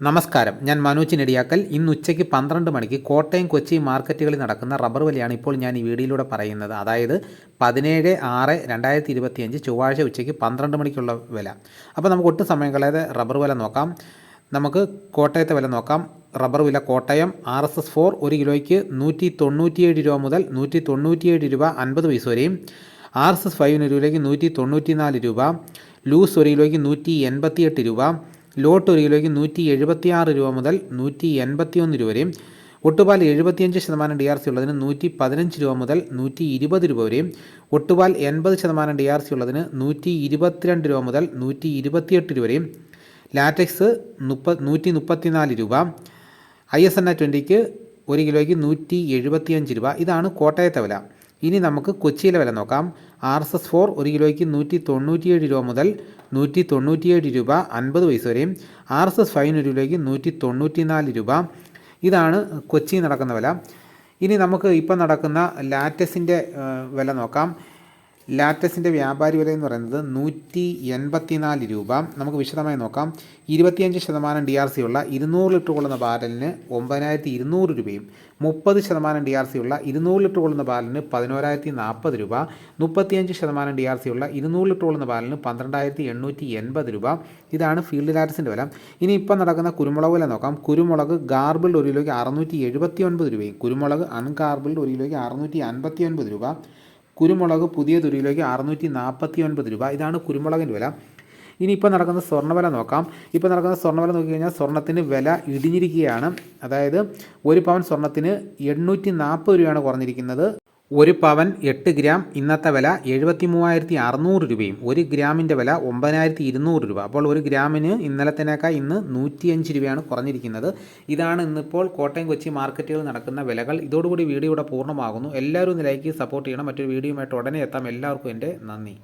നമസ്കാരം. ഞാൻ മനോജ് നെടിയാക്കൽ. ഇന്ന് ഉച്ചയ്ക്ക് പന്ത്രണ്ട് മണിക്ക് കോട്ടയം കൊച്ചി മാർക്കറ്റുകളിൽ നടക്കുന്ന റബ്ബർ വിലയാണ് ഇപ്പോൾ ഞാൻ ഈ വീഡിയോയിലൂടെ പറയുന്നത്. അതായത് പതിനേഴ് ആറ് രണ്ടായിരത്തി ഇരുപത്തിയഞ്ച് ചൊവ്വാഴ്ച ഉച്ചയ്ക്ക് പന്ത്രണ്ട് മണിക്കുള്ള വില. അപ്പോൾ നമുക്ക് ഒട്ടും സമയം കളയാതെ റബ്ബർ വില നോക്കാം. നമുക്ക് കോട്ടയത്തെ വില നോക്കാം. റബ്ബർ വില Kottayam R S S four ഒരു കിലോയ്ക്ക് നൂറ്റി തൊണ്ണൂറ്റിയേഴ് രൂപ മുതൽ നൂറ്റി തൊണ്ണൂറ്റിയേഴ് രൂപ അൻപത് പൈസ വരെയും ആർ എസ് എസ് ഫൈവിന് ഒരു കിലോയ്ക്ക് നൂറ്റി തൊണ്ണൂറ്റി നാല് രൂപ ലൂസ് ഒരു കിലോയ്ക്ക് നൂറ്റി എൺപത്തിയെട്ട് രൂപ ലോട്ട് ഒരു കിലോയ്ക്ക് നൂറ്റി എഴുപത്തി ആറ് രൂപ മുതൽ നൂറ്റി എൺപത്തി ഒന്ന് രൂപ വരെയും ഒട്ടുപാൽ എഴുപത്തിയഞ്ച് ശതമാനം ഡി ആർ സി ഉള്ളതിന് നൂറ്റി പതിനഞ്ച് രൂപ മുതൽ നൂറ്റി ഇരുപത് രൂപ വരെയും ഒട്ടുപാൽ എൺപത് ശതമാനം ഡി ആർ സി ഉള്ളതിന് നൂറ്റി ഇരുപത്തിരണ്ട് രൂപ മുതൽ നൂറ്റി ഇരുപത്തിയെട്ട് രൂപ വരെയും ലാറ്റക്സ് മുപ്പ നൂറ്റി മുപ്പത്തിനാല് രൂപ ഐ എസ് എൻ എ ട്വന്റിക്ക് ഒരു കിലോയ്ക്ക് നൂറ്റി എഴുപത്തിയഞ്ച് രൂപ. ഇതാണ് കോട്ടയത്തെ വില. ഇനി നമുക്ക് കൊച്ചിയിലെ വില നോക്കാം. ആർ എസ് എസ് ഫോർ ഒരു കിലോയ്ക്ക് നൂറ്റി തൊണ്ണൂറ്റിയേഴ് രൂപ മുതൽ നൂറ്റി തൊണ്ണൂറ്റിയേഴ് രൂപ അൻപത് പൈസ വരെയും ആർ എസ് എസ് ഫൈവിന് ഒരു കിലോയ്ക്ക് നൂറ്റി തൊണ്ണൂറ്റി നാല് രൂപ. ഇതാണ് കൊച്ചിയിൽ നടക്കുന്ന വില. ഇനി നമുക്ക് ഇപ്പം നടക്കുന്ന ലാറ്റസിന്റെ വില നോക്കാം. ലാറ്റസിന്റെ വ്യാപാരി വില എന്ന് പറയുന്നത് നൂറ്റി എൺപത്തിനാല് രൂപ. നമുക്ക് വിശദമായി നോക്കാം. ഇരുപത്തിയഞ്ച് ശതമാനം ഡി ആർ സി ഉള്ള ഇരുന്നൂറ് ലിറ്റർ കൊള്ളുന്ന ബാരലിന് ഒമ്പതിനായിരത്തി ഇരുന്നൂറ് രൂപയും മുപ്പത് ശതമാനം ഡി ആർ സി ഉള്ള ഇരുന്നൂറ് ലിറ്റർ കൊള്ളുന്ന ബാരലിന് പതിനോരായിരത്തി നാൽപ്പത് രൂപ മുപ്പത്തിയഞ്ച് ശതമാനം ഡി ആർ സി ഉള്ള ഇരുന്നൂറ് ലിറ്റർ കൊള്ളുന്ന ബാരലിന് പന്ത്രണ്ടായിരത്തി എണ്ണൂറ്റി എൺപത് രൂപ. ഇതാണ് ഫീൽഡ് ലാറ്റസിന്റെ വില. ഇനി ഇപ്പം നടക്കുന്ന കുരുമുളക് വില നോക്കാം. കുരുമുളക് ഗാർബിൾഡ് ഒരു കിലോയ്ക്ക് അറുന്നൂറ്റി എഴുപത്തി ഒൻപത് രൂപയും കുരുമുളക് അൺഗാർബിൾഡ് ഒരു കിലോയ്ക്ക് അറുന്നൂറ്റി അൻപത്തി ഒൻപത് രൂപ. കുരുമുളക് പുതിയ തുരിയിലേക്ക് അറുന്നൂറ്റി നാൽപ്പത്തി ഒൻപത് രൂപ. ഇതാണ് കുരുമുളകിന്റെ വില. ഇനി ഇപ്പോൾ നടക്കുന്ന സ്വർണവില നോക്കാം. ഇപ്പോൾ നടക്കുന്ന സ്വർണവില നോക്കിക്കഴിഞ്ഞാൽ സ്വർണത്തിന് വില ഇടിഞ്ഞിരിക്കുകയാണ്. അതായത് ഒരു പവൻ സ്വർണത്തിന് എണ്ണൂറ്റി നാൽപ്പത് രൂപയാണ് കുറഞ്ഞിരിക്കുന്നത്. ഒരു പവൻ എട്ട് ഗ്രാം ഇന്നത്തെ വില എഴുപത്തി മൂവായിരത്തി അറുന്നൂറ് രൂപയും ഒരു ഗ്രാമിന്റെ വില ഒമ്പതിനായിരത്തി ഇരുന്നൂറ് രൂപ. അപ്പോൾ ഒരു ഗ്രാമിന് ഇന്നലത്തേക്കാൾ ഇന്ന് നൂറ്റിയഞ്ച് രൂപയാണ് കുറഞ്ഞിരിക്കുന്നത്. ഇതാണ് ഇന്നിപ്പോൾ കോട്ടയം കൊച്ചി മാർക്കറ്റുകളിൽ നടക്കുന്ന വിലകൾ. ഇതോടുകൂടി വീഡിയോ ഇവിടെ പൂർണമാകുന്നു. എല്ലാവരും ഒന്ന് ലൈക്ക് സപ്പോർട്ട് ചെയ്യണം. മറ്റൊരു വീഡിയോയുമായിട്ട് ഉടനെ എത്താം. എല്ലാവർക്കും എന്റെ നന്ദി.